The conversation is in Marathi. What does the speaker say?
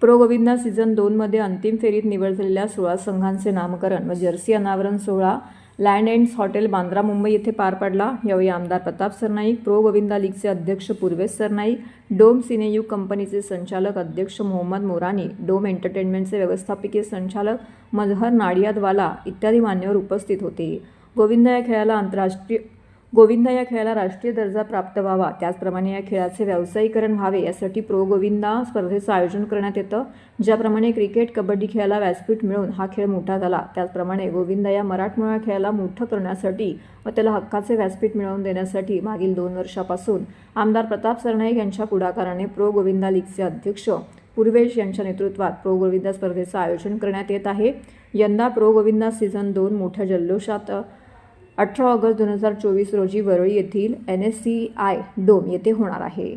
प्रो गोविंदा सीझन दोनमध्ये अंतिम फेरीत निवड झालेल्या सोळा संघांचे नामकरण व जर्सी अनावरण सोहळा land ends hotel Bandra Mumbai येथे पार पडला. यावेळी आमदार प्रताप सरनाईक प्रो गोविंदा लीगचे अध्यक्ष पूर्वेश सरनाईक डोम सिनेयू कंपनीचे संचालक अध्यक्ष मोहम्मद मोरानी डोम एंटरटेनमेंटचे व्यवस्थापकीय संचालक मजहर नाडियादवाला इत्यादी मान्यवर उपस्थित होते. गोविंदा या खेळाला आंतरराष्ट्रीय गोविंदा या खेळाला राष्ट्रीय दर्जा प्राप्त व्हावा. त्याचप्रमाणे या खेळाचे व्यावसायीकरण व्हावे यासाठी प्रो गोविंदा स्पर्धेचं आयोजन करण्यात येतं ज्याप्रमाणे क्रिकेट कबड्डी खेळाला व्यासपीठ मिळून हा खेळ मोठा झाला. त्याचप्रमाणे गोविंदा या मराठमोळ्या खेळाला मोठं करण्यासाठी व त्याला हक्काचे व्यासपीठ मिळवून देण्यासाठी मागील दोन वर्षापासून आमदार प्रताप सरनाईक यांच्या पुढाकाराने प्रो गोविंदा लीगचे अध्यक्ष पूर्वेश यांच्या नेतृत्वात प्रो गोविंदा स्पर्धेचं आयोजन करण्यात येत आहे. यंदा प्रो गोविंदा सीझन दोन मोठ्या जल्लोषात अठरा ऑगस्ट दोन हजार चोवीस रोजी वरळी येथील N S C I dome येथे होणार आहे.